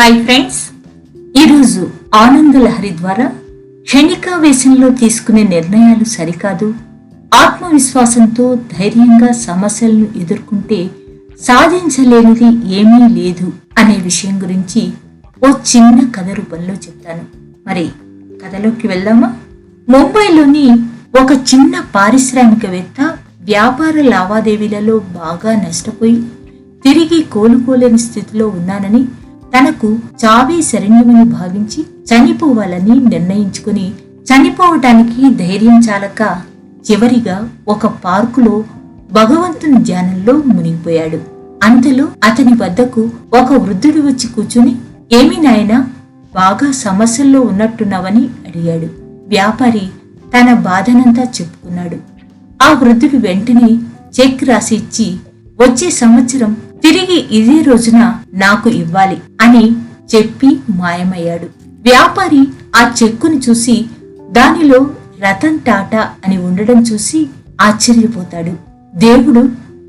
Hi friends ఈరోజు ఆనంద లహరి ద్వారా క్షణికావేశంలో తీసుకునే నిర్ణయాలు సరికాదు. ఆత్మవిశ్వాసంతో ధైర్యంగా సమస్యలను ఎదుర్కొంటే సాధించలేనిది ఏమీ లేదు అనే విషయం గురించి ఓ చిన్న కథ రూపంలో చెప్తాను. మరి కథలోకి వెళ్దామా? ముంబైలోని ఒక చిన్న పారిశ్రామికవేత్త వ్యాపార లావాదేవీలలో బాగా నష్టపోయి తిరిగి కోలుకోలేని స్థితిలో ఉన్నానని తనకు చావే శరణ్యమని భావించి చనిపోవాలని నిర్ణయించుకుని చనిపోవటానికి ధైర్యం చాలక చివరిగా ఒక పార్కులో భగవంతుని ధ్యానంలో మునిగిపోయాడు. అంతలో అతని వద్దకు ఒక వృద్ధుడు వచ్చి కూర్చుని ఏమి నాయనా బాగా సమస్యల్లో ఉన్నట్టున్నావని అడిగాడు. వ్యాపారి తన బాధనంతా చెప్పుకున్నాడు. ఆ వృద్ధుడు వెంటనే చెక్ రాసి ఇచ్చి వచ్చే సంవత్సరం తిరిగి ఇదే రోజున నాకు ఇవ్వాలి అని చెప్పి మాయమయ్యాడు. వ్యాపారి ఆ చెక్కును చూసి దానిలో రతన్ టాటా అని ఉండడం చూసి ఆశ్చర్యపోతాడు. దేవుడు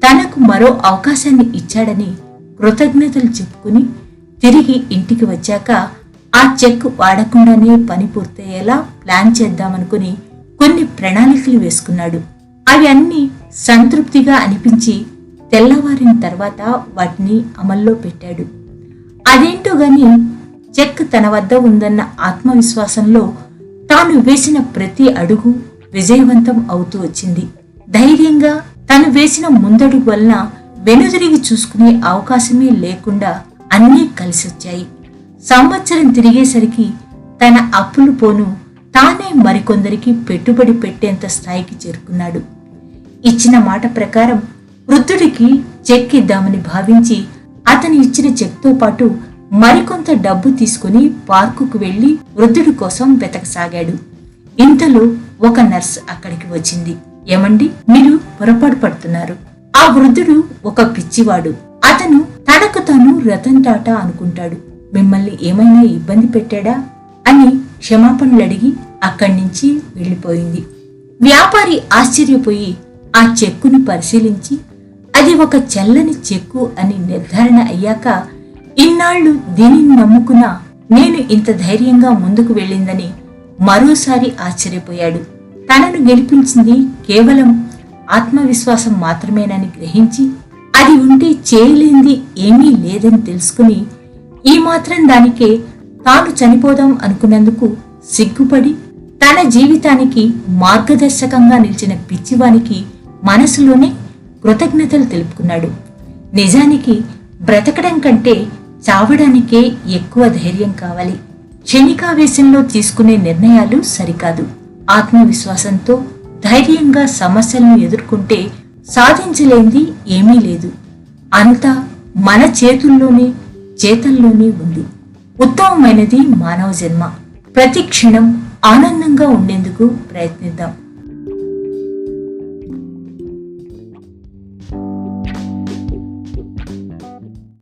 తనకు మరో అవకాశాన్ని ఇచ్చాడని కృతజ్ఞతలు చెప్పుకుని తిరిగి ఇంటికి వచ్చాక ఆ చెక్ వాడకుండానే పని పూర్తయ్యేలా ప్లాన్ చేద్దామనుకుని కొన్ని ప్రణాళికలు వేసుకున్నాడు. అవి అన్ని సంతృప్తిగా అనిపించి తెల్లవారిన తర్వాత వాటిని అమల్లో పెట్టాడు. అదేంటో గాని చెక్ తన వద్ద ఉందన్న ఆత్మవిశ్వాసంలో తాను వేసిన ప్రతి అడుగు విజయవంతం అవుతూ వచ్చింది. ధైర్యంగా తను వేసిన ముందడుగు వలన వెనుదిరిగి చూసుకునే అవకాశమే లేకుండా అన్నీ కలిసొచ్చాయి. సంవత్సరం తిరిగేసరికి తన అప్పులు పోను తానే మరికొందరికి పెట్టుబడి పెట్టేంత స్థాయికి చేరుకున్నాడు. ఇచ్చిన మాట ప్రకారం వృద్ధుడికి చెక్ ఇద్దామని భావించి అతను ఇచ్చిన చెక్తో పాటు మరికొంత డబ్బు తీసుకుని పార్కుకు వెళ్ళి వృద్ధుడి కోసం వెతకసాగాడు. ఇంతలో ఒక నర్స్ అక్కడికి వచ్చింది. ఏమండి మీరు పొరపాటు పడుతున్నారు. ఆ వృద్ధుడు ఒక పిచ్చివాడు. అతను తనకు తాను రతన్ టాటా అనుకుంటాడు. మిమ్మల్ని ఏమైనా ఇబ్బంది పెట్టాడా? అని క్షమాపణలు అడిగి అక్కడి నుంచి వెళ్ళిపోయింది వ్యాపారి ఆశ్చర్యపోయి ఆ చెక్కును పరిశీలించి అది ఒక చెల్లని చెక్కు అని నిర్ధారణ అయ్యాక ఇన్నాళ్ళు దీనిని నమ్ముకున్న నేను ఇంత ధైర్యంగా ముందుకు వెళ్ళిందని మరోసారి ఆశ్చర్యపోయాడు. తనను గెలిపించింది కేవలం ఆత్మవిశ్వాసం మాత్రమేనని గ్రహించి అది ఉంటే చేయలేంది ఏమీ లేదని తెలుసుకుని ఈ మాత్రం దానికే తాను చనిపోదాం అనుకున్నందుకు సిగ్గుపడి తన జీవితానికి మార్గదర్శకంగా నిలిచిన పిచ్చివానికి మనసులోనే కృతజ్ఞతలు తెలుపుకున్నాడు. నిజానికి బ్రతకడం కంటే చావడానికే ఎక్కువ ధైర్యం కావాలి. క్షణికావేశంలో తీసుకునే నిర్ణయాలు సరికాదు. ఆత్మవిశ్వాసంతో ధైర్యంగా సమస్యలను ఎదుర్కొంటే సాధించలేంది ఏమీ లేదు. అంతా మన చేతుల్లోనే చేతల్లోనే ఉంది. ఉత్తమమైనది మానవ జన్మ. ప్రతి క్షణం ఆనందంగా ఉండేందుకు ప్రయత్నిద్దాం.